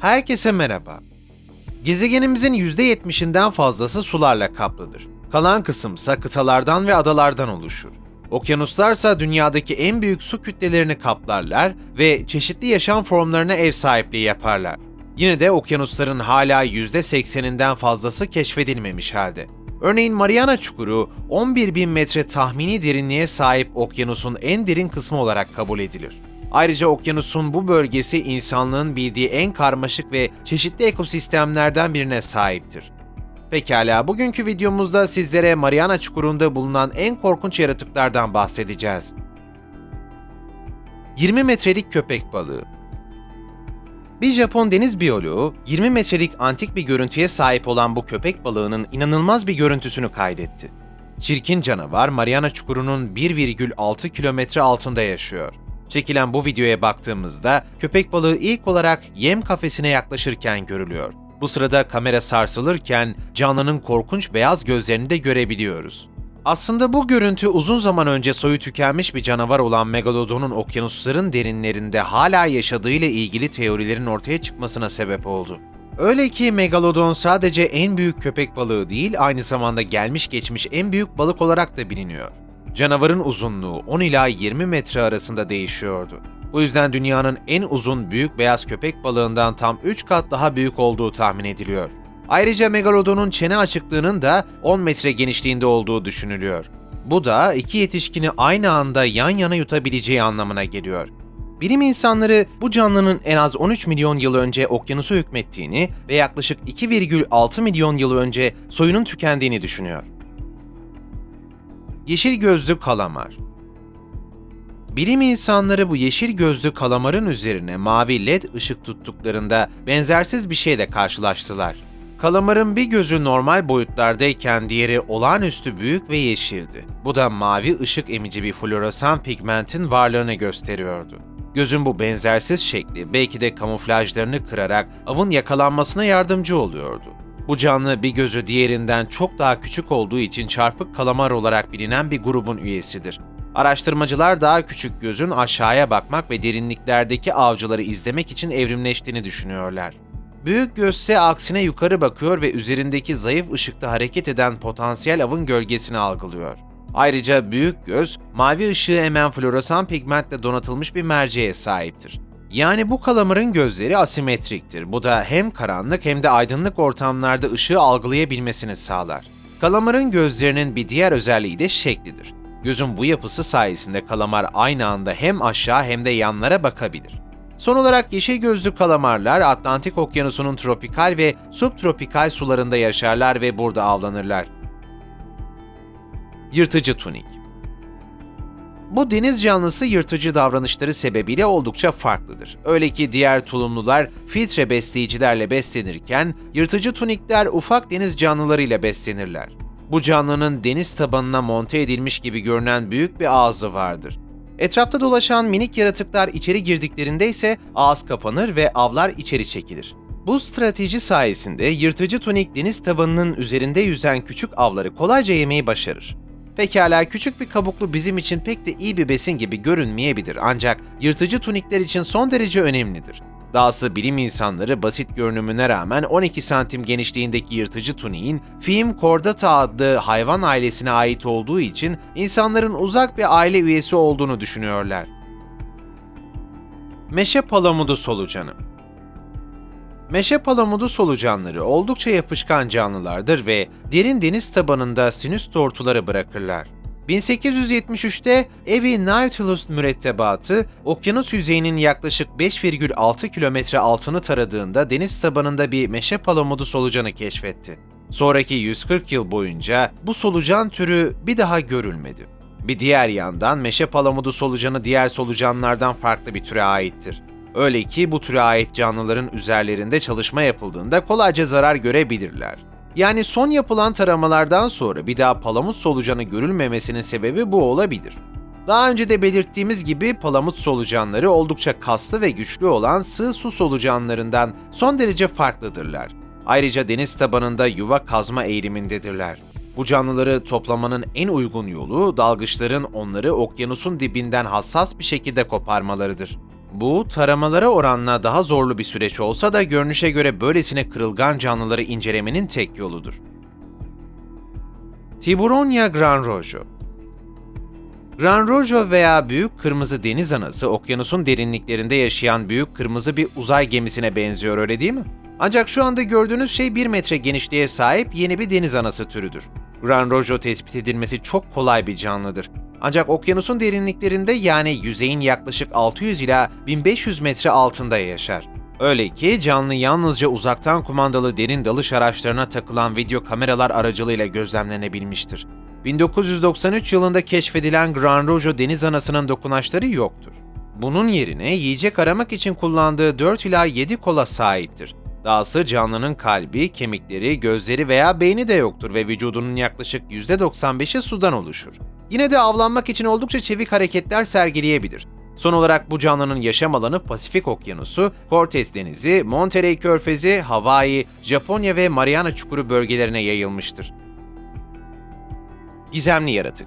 Herkese merhaba. Gezegenimizin %70'inden fazlası sularla kaplıdır. Kalan kısımsa kıtalardan ve adalardan oluşur. Okyanuslarsa dünyadaki en büyük su kütlelerini kaplarlar ve çeşitli yaşam formlarına ev sahipliği yaparlar. Yine de okyanusların hala %80'inden fazlası keşfedilmemiş halde. Örneğin Mariana Çukuru 11 bin metre tahmini derinliğe sahip okyanusun en derin kısmı olarak kabul edilir. Ayrıca okyanusun bu bölgesi insanlığın bildiği en karmaşık ve çeşitli ekosistemlerden birine sahiptir. Pekala, bugünkü videomuzda sizlere Mariana Çukuru'nda bulunan en korkunç yaratıklardan bahsedeceğiz. 20 metrelik köpek balığı bir Japon deniz biyoloğu, 20 metrelik antik bir görüntüye sahip olan bu köpek balığının inanılmaz bir görüntüsünü kaydetti. Çirkin canavar Mariana Çukuru'nun 1,6 kilometre altında yaşıyor. Çekilen bu videoya baktığımızda köpek balığı ilk olarak yem kafesine yaklaşırken görülüyor. Bu sırada kamera sarsılırken canlının korkunç beyaz gözlerini de görebiliyoruz. Aslında bu görüntü uzun zaman önce soyu tükenmiş bir canavar olan Megalodon'un okyanusların derinlerinde hala yaşadığıyla ilgili teorilerin ortaya çıkmasına sebep oldu. Öyle ki Megalodon sadece en büyük köpek balığı değil, aynı zamanda gelmiş geçmiş en büyük balık olarak da biliniyor. Canavarın uzunluğu 10 ila 20 metre arasında değişiyordu. Bu yüzden dünyanın en uzun büyük beyaz köpek balığından tam 3 kat daha büyük olduğu tahmin ediliyor. Ayrıca Megalodon'un çene açıklığının da 10 metre genişliğinde olduğu düşünülüyor. Bu da iki yetişkini aynı anda yan yana yutabileceği anlamına geliyor. Bilim insanları bu canlının en az 13 milyon yıl önce okyanusu hükmettiğini ve yaklaşık 2,6 milyon yıl önce soyunun tükendiğini düşünüyor. Yeşil gözlü kalamar Bilim insanları bu yeşil gözlü kalamarın üzerine mavi led ışık tuttuklarında benzersiz bir şeyle karşılaştılar. Kalamarın bir gözü normal boyutlardayken diğeri olağanüstü büyük ve yeşildi. Bu da mavi ışık emici bir floresan pigmentin varlığını gösteriyordu. Gözün bu benzersiz şekli belki de kamuflajlarını kırarak avın yakalanmasına yardımcı oluyordu. Bu canlı bir gözü diğerinden çok daha küçük olduğu için çarpık kalamar olarak bilinen bir grubun üyesidir. Araştırmacılar daha küçük gözün aşağıya bakmak ve derinliklerdeki avcıları izlemek için evrimleştiğini düşünüyorlar. Büyük gözse aksine yukarı bakıyor ve üzerindeki zayıf ışıkta hareket eden potansiyel avın gölgesini algılıyor. Ayrıca büyük göz, mavi ışığı emen floresan pigmentle donatılmış bir merceğe sahiptir. Yani bu kalamarın gözleri asimetriktir. Bu da hem karanlık hem de aydınlık ortamlarda ışığı algılayabilmesini sağlar. Kalamarın gözlerinin bir diğer özelliği de şeklidir. Gözün bu yapısı sayesinde kalamar aynı anda hem aşağı hem de yanlara bakabilir. Son olarak yeşil gözlü kalamarlar Atlantik Okyanusu'nun tropikal ve subtropikal sularında yaşarlar ve burada avlanırlar. Yırtıcı tunik bu deniz canlısı yırtıcı davranışları sebebiyle oldukça farklıdır. Öyle ki diğer tulumlular filtre besleyicilerle beslenirken yırtıcı tunikler ufak deniz canlılarıyla beslenirler. Bu canlının deniz tabanına monte edilmiş gibi görünen büyük bir ağzı vardır. Etrafta dolaşan minik yaratıklar içeri girdiklerinde ise ağız kapanır ve avlar içeri çekilir. Bu strateji sayesinde yırtıcı tunik deniz tabanının üzerinde yüzen küçük avları kolayca yemeyi başarır. Pekala küçük bir kabuklu bizim için pek de iyi bir besin gibi görünmeyebilir ancak yırtıcı tunikler için son derece önemlidir. Dahası bilim insanları basit görünümüne rağmen 12 santim genişliğindeki yırtıcı tuniğin Film chordata adlı hayvan ailesine ait olduğu için insanların uzak bir aile üyesi olduğunu düşünüyorlar. Meşe palamudu solucanı Meşe palamudu solucanları oldukça yapışkan canlılardır ve derin deniz tabanında sinüs tortuları bırakırlar. 1873'te Evi Nautilus mürettebatı, okyanus yüzeyinin yaklaşık 5,6 kilometre altını taradığında deniz tabanında bir meşe palamudu solucanı keşfetti. Sonraki 140 yıl boyunca bu solucan türü bir daha görülmedi. Bir diğer yandan meşe palamudu solucanı diğer solucanlardan farklı bir türe aittir. Öyle ki bu türe ait canlıların üzerlerinde çalışma yapıldığında kolayca zarar görebilirler. Yani son yapılan taramalardan sonra bir daha palamut solucanı görülmemesinin sebebi bu olabilir. Daha önce de belirttiğimiz gibi palamut solucanları oldukça kaslı ve güçlü olan sığ su solucanlarından son derece farklıdırlar. Ayrıca deniz tabanında yuva kazma eğilimindedirler. Bu canlıları toplamanın en uygun yolu dalgıçların onları okyanusun dibinden hassas bir şekilde koparmalarıdır. Bu, taramalara oranla daha zorlu bir süreç olsa da görünüşe göre böylesine kırılgan canlıları incelemenin tek yoludur. Tiburonia granrojo Granrojo veya büyük kırmızı deniz anası okyanusun derinliklerinde yaşayan büyük kırmızı bir uzay gemisine benziyor öyle değil mi? Ancak şu anda gördüğünüz şey 1 metre genişliğe sahip yeni bir deniz anası türüdür. Granrojo tespit edilmesi çok kolay bir canlıdır. Ancak okyanusun derinliklerinde yani yüzeyin yaklaşık 600 ila 1500 metre altında yaşar. Öyle ki canlı yalnızca uzaktan kumandalı derin dalış araçlarına takılan video kameralar aracılığıyla gözlemlenebilmiştir. 1993 yılında keşfedilen Granrojo deniz anasının dokunaçları yoktur. Bunun yerine yiyecek aramak için kullandığı 4 ila 7 kola sahiptir. Dahası canlının kalbi, kemikleri, gözleri veya beyni de yoktur ve vücudunun yaklaşık %95'i sudan oluşur. Yine de avlanmak için oldukça çevik hareketler sergileyebilir. Son olarak bu canlının yaşam alanı Pasifik Okyanusu, Cortez Denizi, Monterey Körfezi, Hawaii, Japonya ve Mariana Çukuru bölgelerine yayılmıştır. Gizemli yaratık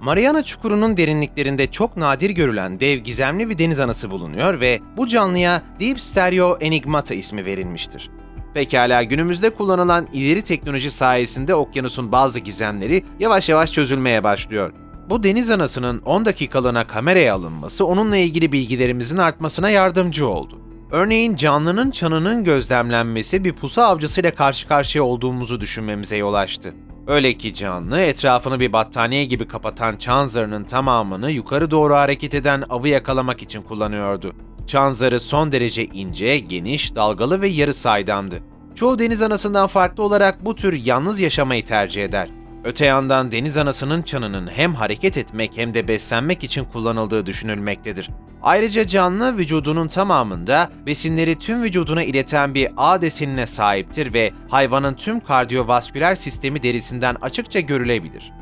Mariana Çukuru'nun derinliklerinde çok nadir görülen dev gizemli bir deniz anası bulunuyor ve bu canlıya Deep Stereo Enigmata ismi verilmiştir. Pekala günümüzde kullanılan ileri teknoloji sayesinde okyanusun bazı gizemleri yavaş yavaş çözülmeye başlıyor. Bu deniz anasının 10 dakikalığına kameraya alınması onunla ilgili bilgilerimizin artmasına yardımcı oldu. Örneğin canlının çanının gözlemlenmesi bir pusu avcısıyla karşı karşıya olduğumuzu düşünmemize yol açtı. Öyle ki canlı etrafını bir battaniye gibi kapatan çan zarının tamamını yukarı doğru hareket eden avı yakalamak için kullanıyordu. Çan zarı son derece ince, geniş, dalgalı ve yarı saydamdı. Çoğu deniz anasından farklı olarak bu tür yalnız yaşamayı tercih eder. Öte yandan deniz anasının çanının hem hareket etmek hem de beslenmek için kullanıldığı düşünülmektedir. Ayrıca canlı vücudunun tamamında besinleri tüm vücuduna ileten bir A desenine sahiptir ve hayvanın tüm kardiyovasküler sistemi derisinden açıkça görülebilir.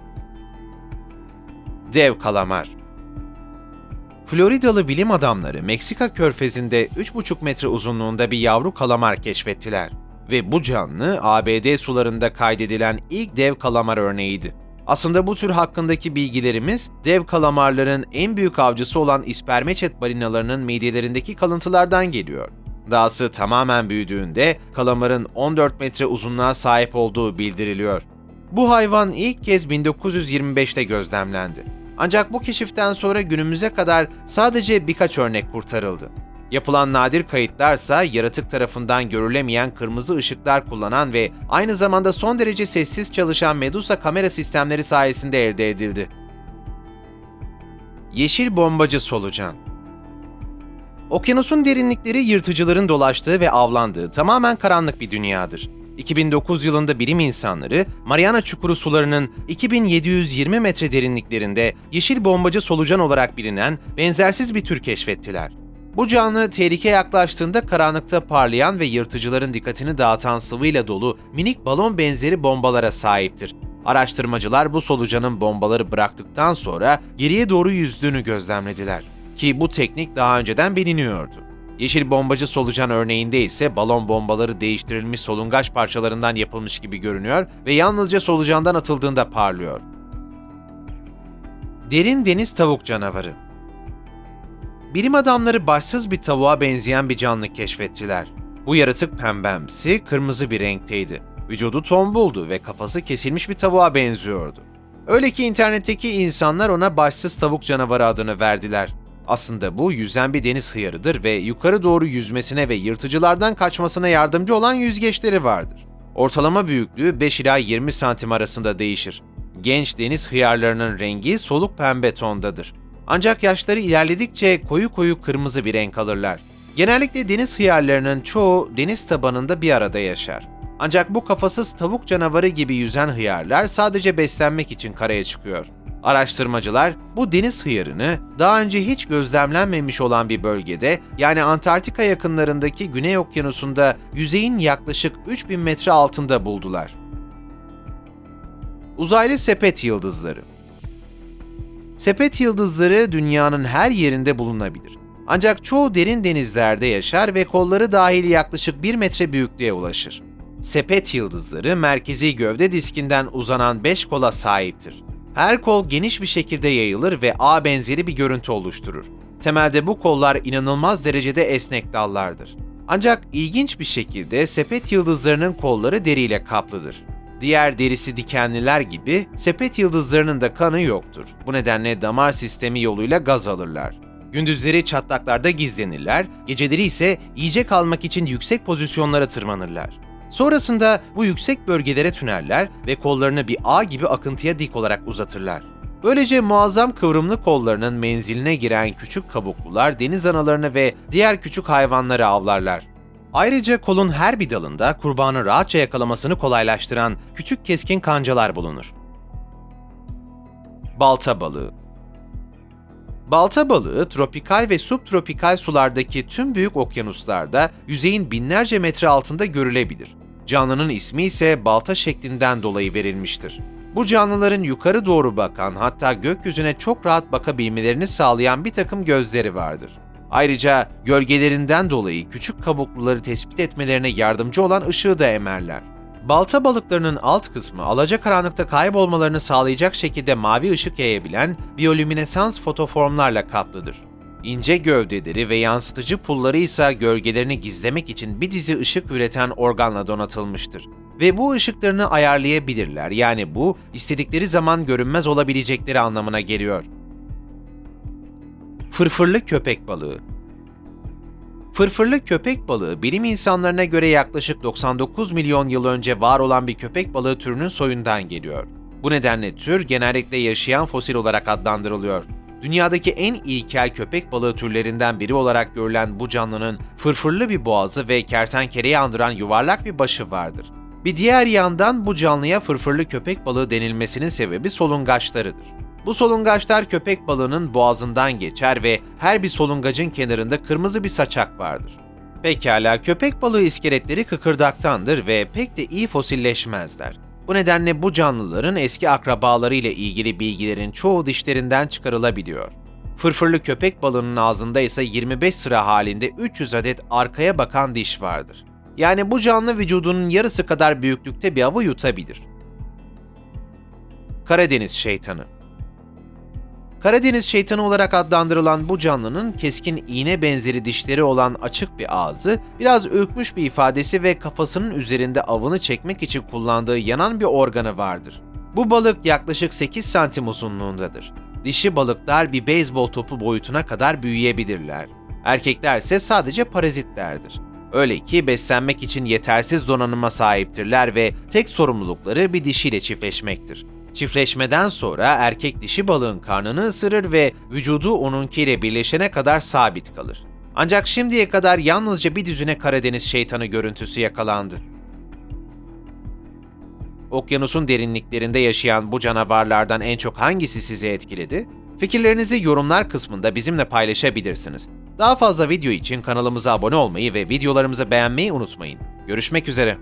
Dev kalamar Floridalı bilim adamları Meksika körfezinde 3,5 metre uzunluğunda bir yavru kalamar keşfettiler ve bu canlı ABD sularında kaydedilen ilk dev kalamar örneğiydi. Aslında bu tür hakkındaki bilgilerimiz dev kalamarların en büyük avcısı olan ispermeçet balinalarının midelerindeki kalıntılardan geliyor. Dahası tamamen büyüdüğünde kalamarın 14 metre uzunluğa sahip olduğu bildiriliyor. Bu hayvan ilk kez 1925'te gözlemlendi. Ancak bu keşiften sonra günümüze kadar sadece birkaç örnek kurtarıldı. Yapılan nadir kayıtlarsa yaratık tarafından görülemeyen kırmızı ışıklar kullanan ve aynı zamanda son derece sessiz çalışan Medusa kamera sistemleri sayesinde elde edildi. Yeşil bombacı solucan Okyanusun derinlikleri yırtıcıların dolaştığı ve avlandığı tamamen karanlık bir dünyadır. 2009 yılında bilim insanları Mariana Çukuru sularının 2720 metre derinliklerinde yeşil bombacı solucan olarak bilinen benzersiz bir tür keşfettiler. Bu canlı tehlike yaklaştığında karanlıkta parlayan ve yırtıcıların dikkatini dağıtan sıvıyla dolu minik balon benzeri bombalara sahiptir. Araştırmacılar bu solucanın bombaları bıraktıktan sonra geriye doğru yüzdüğünü gözlemlediler. Ki bu teknik daha önceden biliniyordu. Yeşil bombacı solucan örneğinde ise balon bombaları değiştirilmiş solungaç parçalarından yapılmış gibi görünüyor ve yalnızca solucandan atıldığında parlıyor. Derin deniz tavuk canavarı Bilim adamları başsız bir tavuğa benzeyen bir canlı keşfettiler. Bu yaratık pembemsi, kırmızı bir renkteydi. Vücudu tombuldu ve kafası kesilmiş bir tavuğa benziyordu. Öyle ki internetteki insanlar ona başsız tavuk canavarı adını verdiler. Aslında bu yüzen bir deniz hıyarıdır ve yukarı doğru yüzmesine ve yırtıcılardan kaçmasına yardımcı olan yüzgeçleri vardır. Ortalama büyüklüğü 5 ila 20 santim arasında değişir. Genç deniz hıyarlarının rengi soluk pembe tondadır. Ancak yaşları ilerledikçe koyu koyu kırmızı bir renk alırlar. Genellikle deniz hıyarlarının çoğu deniz tabanında bir arada yaşar. Ancak bu kafasız tavuk canavarı gibi yüzen hıyarlar sadece beslenmek için karaya çıkıyor. Araştırmacılar bu deniz hıyarını daha önce hiç gözlemlenmemiş olan bir bölgede yani Antarktika yakınlarındaki Güney Okyanusu'nda yüzeyin yaklaşık 3000 metre altında buldular. Uzaylı sepet yıldızları Sepet yıldızları dünyanın her yerinde bulunabilir. Ancak çoğu derin denizlerde yaşar ve kolları dahil yaklaşık 1 metre büyüklüğe ulaşır. Sepet yıldızları merkezi gövde diskinden uzanan 5 kola sahiptir. Her kol geniş bir şekilde yayılır ve A benzeri bir görüntü oluşturur. Temelde bu kollar inanılmaz derecede esnek dallardır. Ancak ilginç bir şekilde sepet yıldızlarının kolları deriyle kaplıdır. Diğer derisi dikenliler gibi sepet yıldızlarının da kanı yoktur. Bu nedenle damar sistemi yoluyla gaz alırlar. Gündüzleri çatlaklarda gizlenirler, geceleri ise yiyecek almak için yüksek pozisyonlara tırmanırlar. Sonrasında bu yüksek bölgelere tünerler ve kollarını bir ağ gibi akıntıya dik olarak uzatırlar. Böylece muazzam kıvrımlı kollarının menziline giren küçük kabuklular deniz analarını ve diğer küçük hayvanları avlarlar. Ayrıca kolun her bir dalında kurbanı rahatça yakalamasını kolaylaştıran küçük keskin kancalar bulunur. Balta balığı Balta balığı tropikal ve subtropikal sulardaki tüm büyük okyanuslarda yüzeyin binlerce metre altında görülebilir. Canlının ismi ise balta şeklinden dolayı verilmiştir. Bu canlıların yukarı doğru bakan hatta gökyüzüne çok rahat bakabilmelerini sağlayan bir takım gözleri vardır. Ayrıca gölgelerinden dolayı küçük kabukluları tespit etmelerine yardımcı olan ışığı da emerler. Balta balıklarının alt kısmı alacakaranlıkta kaybolmalarını sağlayacak şekilde mavi ışık yayabilen biyolüminesans fotoformlarla kaplıdır. İnce gövdeleri ve yansıtıcı pulları ise gölgelerini gizlemek için bir dizi ışık üreten organla donatılmıştır. Ve bu ışıklarını ayarlayabilirler. Yani bu istedikleri zaman görünmez olabilecekleri anlamına geliyor. Fırfırlı köpek balığı Fırfırlı köpek balığı bilim insanlarına göre yaklaşık 99 milyon yıl önce var olan bir köpek balığı türünün soyundan geliyor. Bu nedenle tür genellikle yaşayan fosil olarak adlandırılıyor. Dünyadaki en ilkel köpek balığı türlerinden biri olarak görülen bu canlının fırfırlı bir boğazı ve kertenkeleyi andıran yuvarlak bir başı vardır. Bir diğer yandan bu canlıya fırfırlı köpek balığı denilmesinin sebebi solungaçlarıdır. Bu solungaçlar köpek balığının boğazından geçer ve her bir solungacın kenarında kırmızı bir saçak vardır. Pekala köpek balığı iskeletleri kıkırdaktandır ve pek de iyi fosilleşmezler. Bu nedenle bu canlıların eski akrabaları ile ilgili bilgilerin çoğu dişlerinden çıkarılabiliyor. Fırfırlı köpek balığının ağzında ise 25 sıra halinde 300 adet arkaya bakan diş vardır. Yani bu canlı vücudunun yarısı kadar büyüklükte bir avı yutabilir. Karadeniz şeytanı Karadeniz şeytanı olarak adlandırılan bu canlının keskin iğne benzeri dişleri olan açık bir ağzı, biraz ürkmüş bir ifadesi ve kafasının üzerinde avını çekmek için kullandığı yanan bir organı vardır. Bu balık yaklaşık 8 santim uzunluğundadır. Dişi balıklar bir beyzbol topu boyutuna kadar büyüyebilirler. Erkekler ise sadece parazitlerdir. Öyle ki beslenmek için yetersiz donanıma sahiptirler ve tek sorumlulukları bir dişiyle çiftleşmektir. Çiftleşmeden sonra erkek dişi balığın karnını ısırır ve vücudu onunkiyle birleşene kadar sabit kalır. Ancak şimdiye kadar yalnızca bir düzine Karadeniz şeytanı görüntüsü yakalandı. Okyanusun derinliklerinde yaşayan bu canavarlardan en çok hangisi sizi etkiledi? Fikirlerinizi yorumlar kısmında bizimle paylaşabilirsiniz. Daha fazla video için kanalımıza abone olmayı ve videolarımızı beğenmeyi unutmayın. Görüşmek üzere.